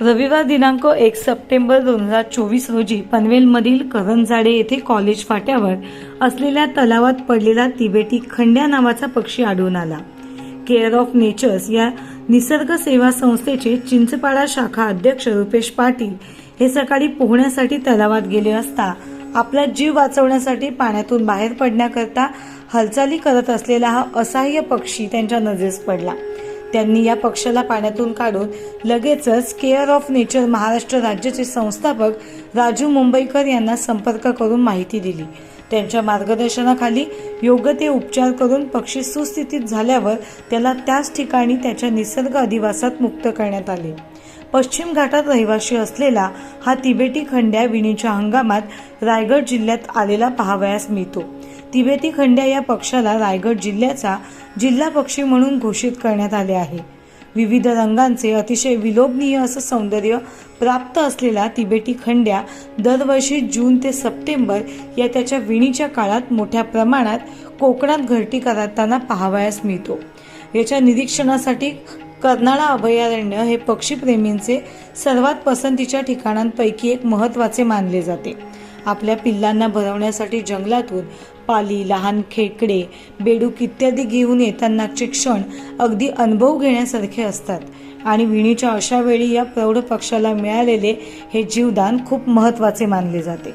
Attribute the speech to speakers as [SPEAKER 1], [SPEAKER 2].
[SPEAKER 1] रविवार दिनांक एक सप्टेंबर दोन हजार चोवीस रोजी पनवेलमधील करंजाडे येथे कॉलेज फाट्यावर असलेल्या तलावात पडलेला तिबेटी खंड्या नावाचा पक्षी आढळून आला. केअर ऑफ नेचर्स या निसर्ग सेवा संस्थेचे चिंचपाडा शाखा अध्यक्ष रुपेश पाटील हे सकाळी पोहण्यासाठी तलावात गेले असता आपला जीव वाचवण्यासाठी पाण्यातून बाहेर पडण्याकरता हालचाली करत असलेला हा असहाय्य पक्षी त्यांच्या नजरेस पडला. त्यांनी या पक्षाला पाण्यातून काढून लगेचच केअर ऑफ नेचर महाराष्ट्र राज्याचे संस्थापक राजू मुंबईकर यांना संपर्क करून माहिती दिली. त्यांच्या मार्गदर्शनाखाली योग्य ते उपचार करून पक्षी सुस्थितीत झाल्यावर त्याला त्याच ठिकाणी त्याच्या निसर्ग अधिवासात मुक्त करण्यात आले. पश्चिम घाटात रहिवाशी असलेला हा तिबेटी खंड्या विणीच्या हंगामात रायगड जिल्ह्यात आलेला पाहावयास मिळतो. तिबेटी खंड्या या पक्षाला रायगड जिल्ह्याचा जिल्हा पक्षी म्हणून घोषित करण्यात आले आहे. विविध रंगांचे अतिशय विलोभनीय असं सौंदर्य प्राप्त असलेला तिबेटी खंड्या दरवर्षी जून ते सप्टेंबर या त्याच्या विणीच्या काळात मोठ्या प्रमाणात कोकणात घरटी करताना पाहावयास मिळतो. याच्या निरीक्षणासाठी कर्नाळा अभयारण्य हे पक्षीप्रेमींचे सर्वात पसंतीच्या ठिकाणांपैकी एक महत्त्वाचे मानले जाते. आपल्या पिल्लांना भरवण्यासाठी जंगलातून पाली लहान खेकडे बेडूक इत्यादी घेऊन येतानाचे क्षण अगदी अनुभव घेण्यासारखे असतात. आणि विणीच्या अशा वेळी या प्रौढ पक्षाला मिळालेले हे जीवदान खूप महत्त्वाचे मानले जाते.